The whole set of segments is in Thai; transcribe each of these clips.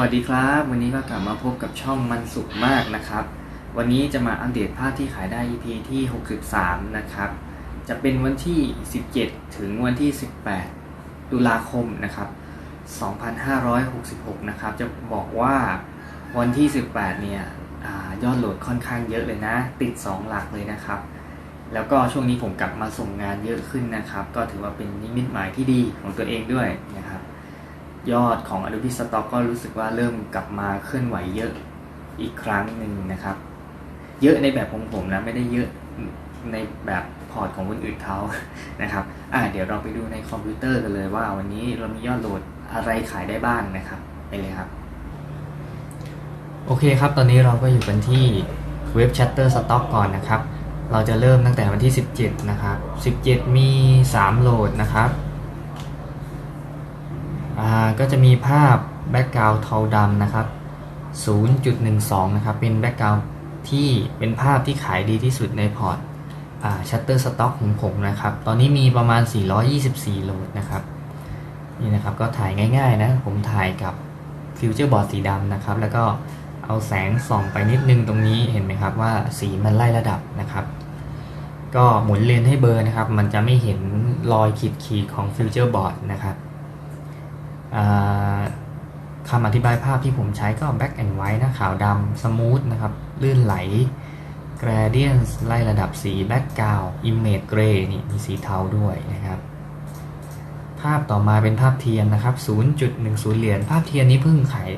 วัสดีครับ วันนี้ก็กลับมาพบกับช่องมันสุขมากนะครับ วันนี้จะมาอัปเดตภาพที่ขายได้ EP ที่ 63 นะครับ จะเป็นวันที่ 17 ถึงวันที่ 18 ตุลาคมนะครับ 2566 นะครับ จะบอกว่าวันที่ 18 เนี่ยอยอดโหลดค่อนข้างเยอะเลยนะ ติด 2 หลักเลยนะครับ แล้วก็ช่วงนี้ผมกลับมาส่งงานเยอะขึ้นนะครับ ก็ถือว่าเป็นนิมิตหมายที่ดีของตัวเองด้วยนะครับ ยอดของ Adobe Stock ก็รู้สึกว่าเริ่มกลับมาเคลื่อนไหวเยอะอีกครั้งหนึ่งนะครับ เยอะในแบบของผมนะไม่ได้เยอะในแบบพอร์ตของคนอื่นเขานะครับอ่าเดี๋ยวเราไปดูในคอมพิวเตอร์กันเลยว่า วันนี้เรามียอดโหลดอะไรขายได้บ้างนะครับไปเลยครับ โอเคครับ ตอนนี้เราก็อยู่กันที่เว็บ Chatter Stock ก่อนนะครับ เราจะเริ่มตั้งแต่วันที่ 17 นะครับ 17 มี 3 โหลดนะครับ ก็จะมีภาพแบ็กกราวด์เทาดำนะครับ 0.12 นะครับ เป็นแบ็กกราวด์ที่เป็นภาพที่ขายดีที่สุดในพอร์ตชัตเตอร์สต็อกของผมนะครับ ตอนนี้มีประมาณ 424 โหลดนะครับ นี่นะครับก็ถ่ายง่ายๆนะ ผมถ่ายกับฟิวเจอร์บอร์ดสีดำนะครับ แล้วก็เอาแสงส่องไปนิดนึงตรงนี้เห็นไหมครับว่าสีมันไล่ระดับนะครับ ก็หมุนเลนให้เบอร์นะครับ มันจะไม่เห็นรอยขีดขีดของฟิวเจอร์บอร์ดนะครับ คำอธิบายภาพที่ผมใช้ก็ black and white นะขาวดำ smooth นะครับ ลื่นไหล gradient ไล่ระดับสี background image gray นี่มีสีเทาด้วยนะครับ ภาพต่อมาเป็นภาพเทียนนะครับ 0.10 เหรียญ ภาพเทียนนี้เพิ่งขาย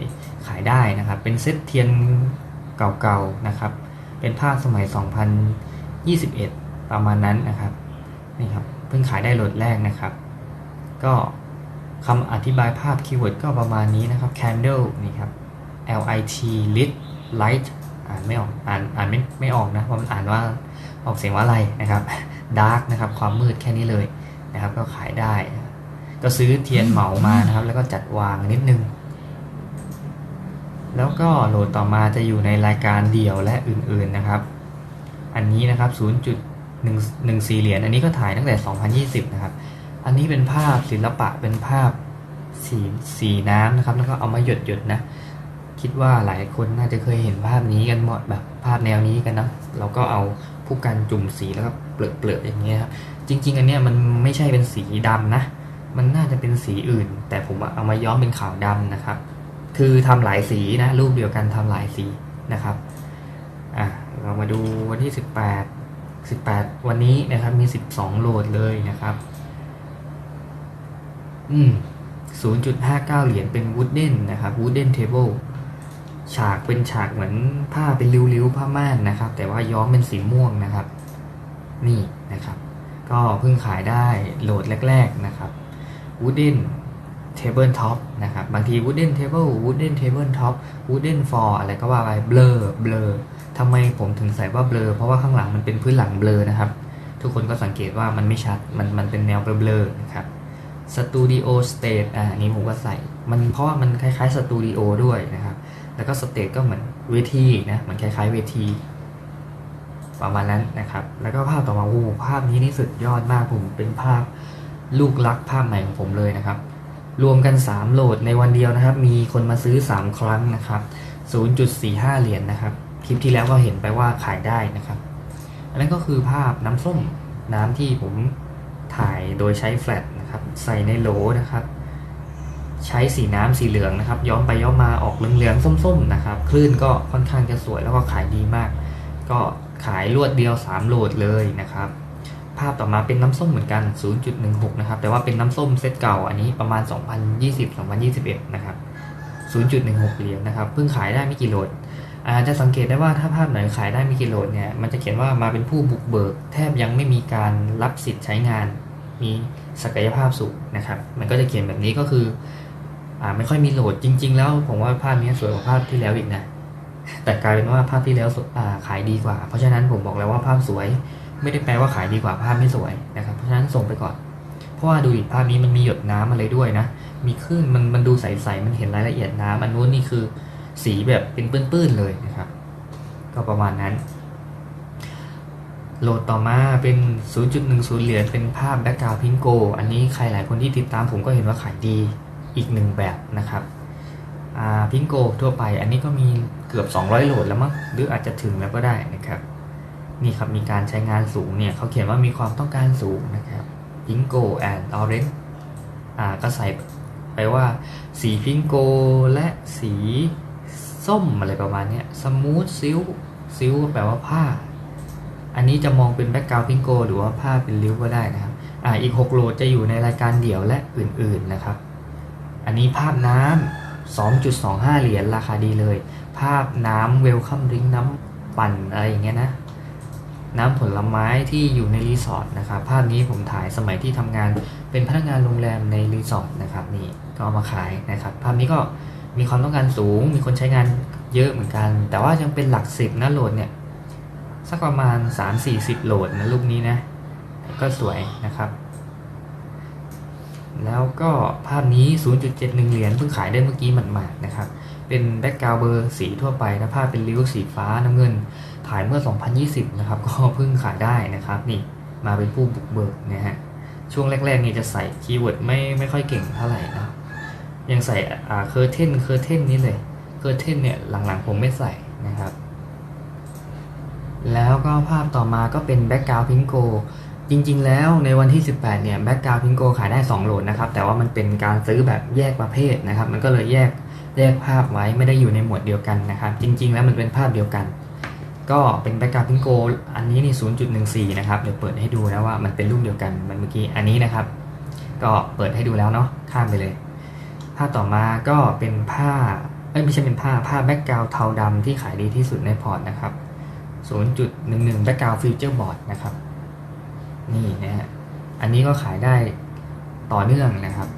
ขายได้นะครับ เป็นเซตเทียนเก่าๆนะครับ เป็นภาพสมัย 2021 ประมาณนั้นนะครับ นี่ครับ เพิ่งขายได้โหลดแรกนะครับ ก็ คำอธิบายภาพคีย์เวิร์ดก็ประมาณนี้นะครับ candle นี่ครับ L I T lit light อ่านไม่ออกอ่านอ่านไม่ไม่ออกนะเพราะมันอ่านว่าออกเสียงว่าอะไรนะครับ dark นะครับความมืดแค่นี้เลยนะครับก็ขายได้ ก็ซื้อเทียนเหมามานะครับ แล้วก็จัดวางนิดนึง แล้วก็โหลดต่อมาจะอยู่ในรายการเดี่ยวและอื่นๆนะครับ อันนี้นะครับ 0.14เหรียญอันนี้ก็ถ่ายตั้งแต่ 2020 นะครับ อันนี้เป็นภาพศิลปะเป็นภาพสีสีน้ำนะครับ แล้วก็เอามาหยดหยดนะ คิดว่าหลายคนน่าจะเคยเห็นภาพนี้กันหมดแบบภาพแนวนี้กันนะเราก็เอาผู้กันจุ่มสีแล้วก็เปลือกเปลือกอย่างเงี้ยครับจริง ๆ อันเนี้ยมันไม่ใช่เป็นสีดำนะ มันน่าจะเป็นสีอื่น แต่ผมเอามาย้อมเป็นขาวดำนะครับ คือทำหลายสีนะรูปเดียวกันทำหลายสีนะครับอะเรามาดูวันที่ 18 18 วันนี้นะครับมี 12 โหลดเลยนะครับ อืม0.59 เหรียญเป็น wooden นะครับ wooden table ฉากเป็นฉากเหมือนผ้าเป็นริ้วๆผ้าม่านนะครับ แต่ว่าย้อมเป็นสีม่วงนะครับ นี่นะครับ ก็เพิ่งขายได้โหลดแรก ๆนะครับ wooden table top นะครับ บางที wooden table wooden table top wooden for อร์อะไรก็ว่าไป blur blur ทำไมผมถึงใส่ว่า blur เพราะว่าข้างหลังมันเป็นพื้นหลัง blur นะครับ ทุกคนก็สังเกตว่ามันไม่ชัดมันมันเป็นแนว blur นะครับ สตูดิโอสเตทอ่านี้ผมก็ใส่ มันเพราะว่ามันคล้ายๆสตูดิโอด้วยนะครับ แล้วก็สเตทก็เหมือนเวทีนะมันคล้ายๆเวทีประมาณนั้นนะครับ แล้วก็ภาพต่อมาโอ้ภาพนี้นี่สุดยอดมากผมเป็นภาพลูกรักภาพใหม่ของผมเลยนะครับ รวมกัน 3 โหลดในวันเดียวนะครับ มีคนมาซื้อ 3 ครั้งนะครับ 0.45 เหรียญนนะครับ คลิปที่แล้วก็เห็นไปว่าขายได้นะครับ อันนั้นก็คือภาพน้ำส้มน้ำที่ผมถ่ายโดยใช้แฟลช นะครับใส่ในโหลนะครับ ใช้สีน้ำสีเหลืองนะครับ ย้อมไปย้อมมาออกเหลืองๆส้มๆนะครับ คลื่นก็ค่อนข้างจะสวยแล้วก็ขายดีมาก ก็ขายรวดเดียว 3 โหลดเลยนะครับ ภาพต่อมาเป็นน้ำส้มเหมือนกัน 0.16 นะครับ แต่ว่าเป็นน้ำส้มเซตเก่าอันนี้ประมาณ 2020-2021 นะครับ 0.16 เหรียญนะครับ เพิ่งขายได้ไม่กี่โหลดอาจจะสังเกตได้ว่าถ้าภาพไหนขายได้ไม่กี่โหลดเนี่ย มันจะเขียนว่ามาเป็นผู้บุกเบิก แทบยังไม่มีการรับสิทธิ์ใช้งาน มี ศักยภาพสูงนะครับ มันก็จะเขียนแบบนี้ก็คืออ่าไม่ค่อยมีโหลดจริง ๆ แล้วผมว่าภาพนี้สวยกว่าภาพที่แล้วอีกนะแต่กลายเป็นว่าภาพที่แล้วอ่าขายดีกว่า เพราะฉะนั้นผมบอกแล้วว่าภาพสวย ไม่ได้แปลว่าขายดีกว่าภาพไม่สวยนะครับ เพราะฉะนั้นส่งไปก่อน เพราะว่าดูอีกภาพนี้มันมีหยดน้ำอะไรด้วยนะ มีคลื่นมันมันดูใสๆมันเห็นรายละเอียดน้ำอันนู้นนี่คือสีแบบเป็นปื้นๆเลยนะครับ ก็ประมาณนั้น โหลดต่อมาเป็น 0.10 เหรียญเป็นภาพแบ็กกราวพิงโก อันนี้ใครหลายคนที่ติดตามผมก็เห็นว่าขายดีอีกหนึ่งแบบนะครับพิงโกทั่วไป อันนี้ก็มีเกือบ 200 โหลดแล้วมั้งหรืออาจจะถึงแล้วก็ได้นะครับนี่ครับมีการใช้งานสูงเนี่ยเขาเขียนว่ามีความต้องการสูงนะครับพิงโก and orange อ่าก็ใส่ไปว่าสีพิงโกและสีส้มอะไรประมาณนี้สมูทซิลซิลแปลว่าผ้า อันนี้จะมองเป็นแบ็กกราวด์พิงโกหรือว่าผ้าเป็นริ้วก็ได้นะครับอ่าอีก 6 โหลดจะอยู่ในรายการเดี่ยวและอื่นๆนะครับ อันนี้ภาพน้ำ 2.25 เหรียญราคาดีเลย ภาพน้ำเวลคัมริงน้ำปั่นอะไรอย่างเงี้ยนะน้ำผลไม้ที่อยู่ในรีสอร์ทนะครับภาพนี้ผมถ่ายสมัยที่ทำงานเป็นพนักงานโรงแรมในรีสอร์ทนะครับนี่ก็เอามาขายนะครับ ภาพนี้ก็มีความต้องการสูง มีคนใช้งานเยอะเหมือนกัน แต่ว่ายังเป็นหลักสิบนะโหลดเนี่ย สักประมาณ 3-40 โหลดนะรูปนี้นะ ก็สวยนะครับ แล้วก็ภาพนี้ 0.71 เหรียญเพิ่งขายได้เมื่อกี้หมาดๆนะครับ เป็นแบ็กกราวเบอร์สีทั่วไปนะภาพเป็นริ้วสีฟ้าน้ำเงิน ถ่ายเมื่อ 2020 นะครับ ก็เพิ่งขายได้นะครับ นี่มาเป็นผู้บุกเบิกนะฮะช่วงแรกๆนี่จะใส่คีย์เวิร์ดไม่ไม่ค่อยเก่งเท่าไหร่นะยังใส่อ่าเคอร์เทนเคอร์เทนนี้เลยเคอร์เทนเนี่ยหลังๆผมไม่ใส่นะครับ แล้วก็ภาพต่อมาก็เป็นแบ็กกราวพิงโกจริงๆ แล้วในวันที่ 18 เนี่ยแบ็กกราวพิงโกขายได้ 2 โหลดนะครับ แต่ว่ามันเป็นการซื้อแบบแยกประเภทนะครับ มันก็เลยแยกแยกภาพไว้ไม่ได้อยู่ในหมวดเดียวกันนะครับ จริง ๆ แล้วมันเป็นภาพเดียวกัน ก็เป็นแบ็กกราวพิงโกอันนี้นี่0.14 นะครับ เดี๋ยวเปิดให้ดูนะว่ามันเป็นรูปเดียวกันมันเมื่อกี้อันนี้นะครับ ก็เปิดให้ดูแล้วเนาะข้ามไปเลย ภาพต่อมาก็เป็นผ้าเอ้ยไม่ใช่เป็นผ้าผ้าแบ็กกราวเทาดำที่ขายดีที่สุดในพอร์ตนะครับ 0.11 background feature board นะครับ นี่นะฮะ อันนี้ก็ขายได้ต่อเนื่องนะครับ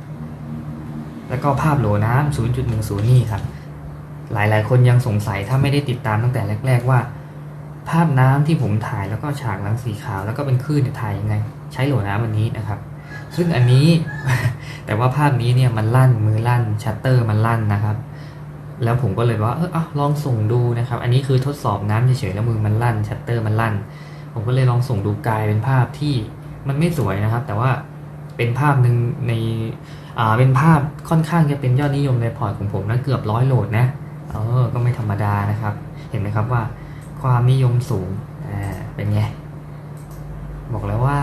แล้วก็ภาพโหลน้ำ0.10 นี่ครับ หลายๆ คนยังสงสัยถ้าไม่ได้ติดตามตั้งแต่แรก ๆ ว่า ภาพน้ำที่ผมถ่ายแล้วก็ฉากหลังสีขาว แล้วก็เป็นคลื่นถ่ายยังไง ใช้โหลน้ำอันนี้นะครับ ซึ่งอันนี้แต่ว่าภาพนี้เนี่ยมันลั่นมือลั่นชัตเตอร์มันลั่นนะครับ แล้วผมก็เลยว่าเออลองส่งดูนะครับ อันนี้คือทดสอบน้ำเฉยๆแล้วมือมันลั่น ชัตเตอร์มันลั่น ผมก็เลยลองส่งดูกลายเป็นภาพที่มันไม่สวยนะครับ แต่ว่าเป็นภาพหนึ่งในอ่าเป็นภาพค่อนข้างจะเป็นยอดนิยมในพอร์ตของผมนะเกือบร้อยโหลดนะเออก็ไม่ธรรมดานะครับ เห็นไหมครับว่าความนิยมสูงอ่าเป็นไงบอกแล้วว่า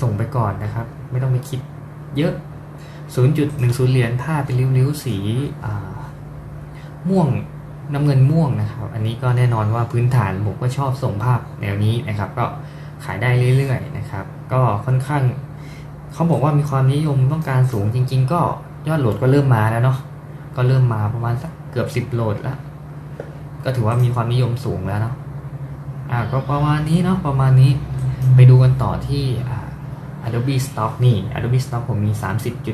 ส่งไปก่อนนะครับ ไม่ต้องไปคิดเยอะ 0.10 เหรียญผ้าเป็นริ้วๆสีอ่า ม่วงน้ำเงินม่วงนะครับ อันนี้ก็แน่นอนว่าพื้นฐานผมก็ชอบส่งภาพแนวนี้นะครับ ก็ขายได้เรื่อยๆนะครับ ก็ค่อนข้างเขาบอกว่ามีความนิยมต้องการสูงจริง ๆ ก็ยอดโหลดก็เริ่มมาแล้วเนาะก็เริ่มมาประมาณสักเกือบสิบโหลดแล้วก็ถือว่ามีความนิยมสูงแล้วเนาะอ่าก็ประมาณนี้เนาะประมาณนี้ไปดูกันต่อที่อ่า Adobe Stock นี่ Adobe Stock ผมมี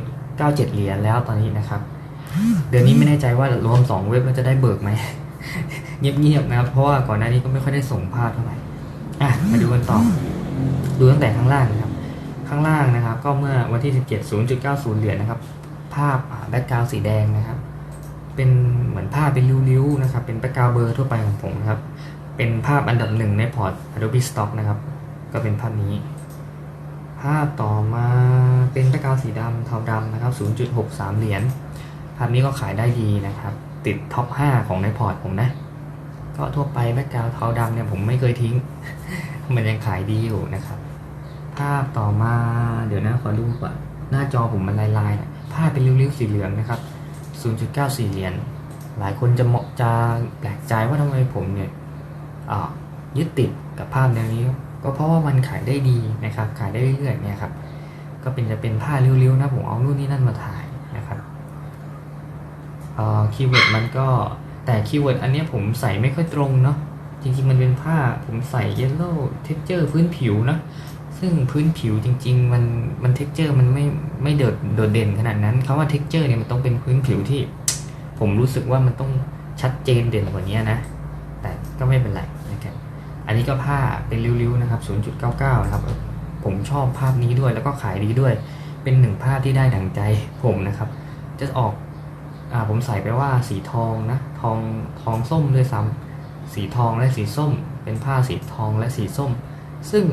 30.97 เหรียญแล้วตอนนี้นะครับ เดือนนี้ไม่แน่ใจว่ารวม2เว็บแล้วจะได้เบิกไหม เงียบๆนะครับ เพราะว่าก่อนหน้านี้ก็ไม่ค่อยได้ส่งภาพเท่าไหร่ อะ มาดูกันต่อ ดูตั้งแต่ข้างล่างนะครับ ข้างล่างนะครับ ก็เมื่อวันที่ 17 0.90 เหรียญนะครับ ภาพแบ็กกราวสีแดงนะครับ เป็นเหมือนภาพเป็นริ้วๆนะครับ เป็นแบ็กกราวเบอร์ทั่วไปของผมนะครับ เป็นภาพอันดับหนึ่งในพอร์ต Adobe Stock นะครับ ก็เป็นภาพนี้ภาพต่อมาเป็นแบ็กกราวสีดำเทาดำนะครับ 0.63 เหรียญ ภาพนี้ก็ขายได้ดีนะครับ ติดท็อป 5 ของในพอร์ตผมนะ ก็ทั่วไปแบ็กกราวเทาดำเนี่ยผมไม่เคยทิ้ง มันยังขายดีอยู่นะครับ ภาพต่อมาเดี๋ยวนะขอดูก่อนหน้าจอผมมันลายๆนะภาพเป็นริ้วๆสีเหลืองนะครับ 0.94 เหรียญหลายคนจะเหมาะจะแปลกใจว่าทำไมผมเนี่ยอ่ายึดติดกับภาพแนวนี้ ก็เพราะว่ามันขายได้ดีนะครับ ขายได้เรื่อยๆเนี่ยครับ ก็เป็นจะเป็นผ้าริ้วๆนะผมเอานู่นนี่นั่นมาถ่าย คีย์เวิร์ดมันก็แต่คีย์เวิร์ดอันนี้ผมใส่ไม่ค่อยตรงเนาะจริงๆมันเป็นผ้าผมใส่ yellow texture พื้นผิวนะซึ่งพื้นผิวจริง ๆ มันมัน texture มันไม่ไม่เดดโดดเด่นขนาดนั้นคำว่า texture เนี่ยมันต้องเป็นพื้นผิวที่ ผมรู้สึกว่ามันต้องชัดเจนเด่นกว่านี้นะ แต่ก็ไม่เป็นไรนะครับอันนี้ก็ผ้าเป็นริ้วๆนะครับ 0.99 นะครับ ผมชอบภาพนี้ด้วยแล้วก็ขายดีด้วย เป็นหนึ่งภาพที่ได้ดั่งใจผมนะครับ จะออก ผมใส่ไปว่าสีทองนะทองทองส้มด้วยซ้ำสีทองและสีส้ม เป็นผ้าสีทองและสีส้ม ซึ่ง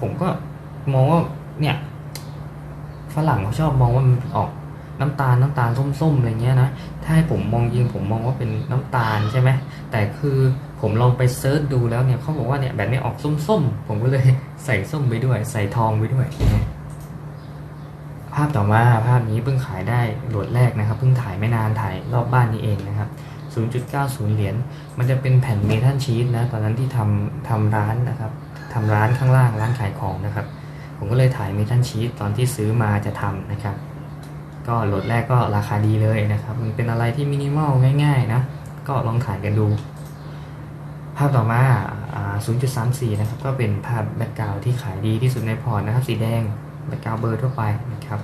ผมก็มองว่าเนี่ยฝรั่งเขาชอบมองว่ามันออกน้ำตาลน้ำตาลส้มๆอะไรเงี้ยนะ ถ้าให้ผมมองยิงผมมองว่าเป็นน้ำตาลใช่ไหม แต่คือผมลองไปเซิร์ชดูแล้วเนี่ยเขาบอกว่าเนี่ยแบบนี้ออกส้มๆ ผมก็เลยใส่ส้มไปด้วย ใส่ทองไปด้วยนะ ภาพต่อมาภาพนี้เพิ่งขายได้โหลดแรกนะครับเพิ่งถ่ายไม่นานถ่ายรอบบ้านนี้เองนะครับ 0.90 เหรียญมันจะเป็นแผ่นเมทัลชีตนะตอนนั้นที่ทำทำร้านนะครับทำร้านข้างล่างร้านขายของนะครับ ผมก็เลยถ่ายเมทัลชีตตอนที่ซื้อมาจะทำนะครับ ก็โหลดแรกก็ราคาดีเลยนะครับ มันเป็นอะไรที่มินิมอลง่ายๆนะก็ลองถ่ายกันดู ภาพต่อมาอ่า0.34 นะครับก็เป็นภาพแบ็กกราวที่ขายดีที่สุดในพอร์ตนะครับสีแดง แบ็กาวเบอร์ทั่วไปนะครับ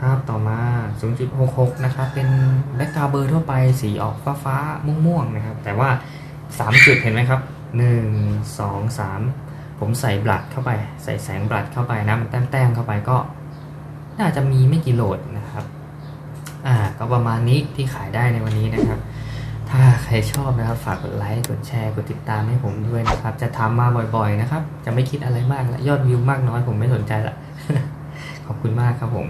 ภาพต่อมา 0.66 นะครับเป็นแบ็กกราวเบอร์ทั่วไปสีออกฟ้าฟ้าม่วงๆนะครับ แต่ว่า 3 จุดเห็นไหมครับ 1 2 3 ผมใส่บลัดเข้าไป ใส่แสงบลัดเข้าไปนะมันแต้มๆเข้าไปก็ น่าจะมีไม่กี่โหลดนะครับ อ่าก็ประมาณนี้ที่ขายได้ในวันนี้นะครับ ถ้าใครชอบนะครับฝากกดไลค์กดแชร์กดติดตามให้ผมด้วยนะครับ จะทำมาบ่อยๆนะครับ จะไม่คิดอะไรมากละยอดวิวมากน้อยผมไม่สนใจละขอบคุณมากครับผม